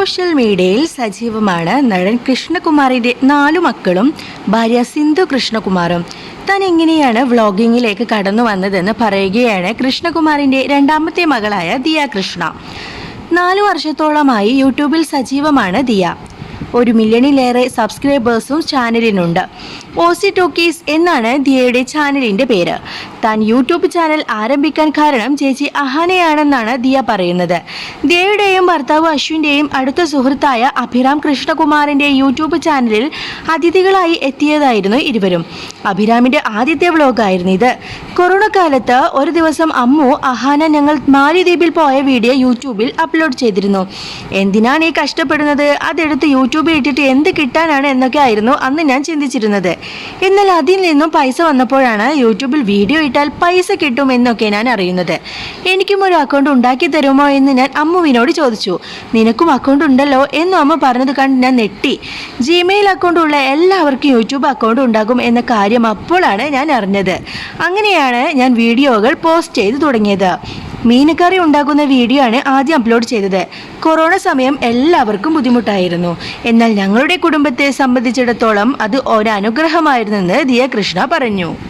Social മീഡിയയിൽ സജീവമാണ് നടൻ കൃഷ്ണകുമാറിന്റെ നാലു മക്കളും ഭാര്യ സിന്ധു കൃഷ്ണകുമാറും. താൻ എങ്ങനെയാണ് വ്ളോഗിങ്ങിലേക്ക് കടന്നു വന്നതെന്ന് പറയുകയാണ് കൃഷ്ണകുമാറിന്റെ രണ്ടാമത്തെ മകളായ ദിയ കൃഷ്ണ. നാലു വർഷത്തോളമായി യൂട്യൂബിൽ സജീവമാണ് ദിയ. ഒരു മില്യണിലേറെ സബ്സ്ക്രൈബേഴ്സും ചാനലിനുണ്ട്. ഓസി ടോക്കീസ് എന്നാണ് ദിയയുടെ ചാനലിന്റെ പേര്. താൻ യൂട്യൂബ് ചാനൽ ആരംഭിക്കാൻ കാരണം ചേച്ചി അഹാനയാണെന്നാണ് ദിയ പറയുന്നത്. ദിയയുടെയും ഭർത്താവ് അശ്വിന്റെയും അടുത്ത സുഹൃത്തായ അഭിറാം കൃഷ്ണകുമാറിന്റെ യൂട്യൂബ് ചാനലിൽ അതിഥികളായി എത്തിയതായിരുന്നു ഇരുവരും. അഭിരാമിന്റെ ആദ്യത്തെ വ്ലോഗായിരുന്നു ഇത്. കൊറോണ കാലത്ത് ഒരു ദിവസം അമ്മു അഹാന ഞങ്ങൾ മാലിദ്വീപിൽ പോയ വീഡിയോ യൂട്യൂബിൽ അപ്ലോഡ് ചെയ്തിരുന്നു. എന്തിനാണ് ഈ കഷ്ടപ്പെടുന്നത്? അതെടുത്ത് യൂട്യൂബിൽ ഇട്ടിട്ട് എന്ത് കിട്ടാനാണ് എന്നൊക്കെ ആയിരുന്നു അന്ന് ഞാൻ ചിന്തിച്ചിരുന്നത്. എന്നാൽ അതിൽ നിന്നും പൈസ വന്നപ്പോഴാണ് യൂട്യൂബിൽ വീഡിയോ ഇട്ടാൽ പൈസ കിട്ടും എന്നൊക്കെ ഞാൻ അറിയുന്നത്. എനിക്കും ഒരു അക്കൗണ്ട് ഉണ്ടാക്കി തരുമോ എന്ന് ഞാൻ അമ്മുവിനോട് ചോദിച്ചു. നിനക്കും അക്കൗണ്ട് ഉണ്ടല്ലോ എന്നും അമ്മ പറഞ്ഞത് കണ്ട് ഞാൻ നെട്ടി ജിമെയിൽ അക്കൗണ്ട് ഉള്ള എല്ലാവർക്കും യൂട്യൂബ് അക്കൗണ്ട് ഉണ്ടാകും എന്ന കാര്യം അപ്പോഴാണ് ഞാൻ അറിഞ്ഞത്. അങ്ങനെയാണ് ഞാൻ വീഡിയോകൾ പോസ്റ്റ് ചെയ്തു തുടങ്ങിയത്. മീനക്കറി ഉണ്ടാക്കുന്ന വീഡിയോ ആണ് ആദ്യം അപ്ലോഡ് ചെയ്തത്. കൊറോണ സമയം എല്ലാവർക്കും ബുദ്ധിമുട്ടായിരുന്നു. എന്നാൽ ഞങ്ങളുടെ കുടുംബത്തെ സംബന്ധിച്ചിടത്തോളം അത് ഒരനുഗ്രഹമായിരുന്നെന്ന് ദിയ കൃഷ്ണ പറഞ്ഞു.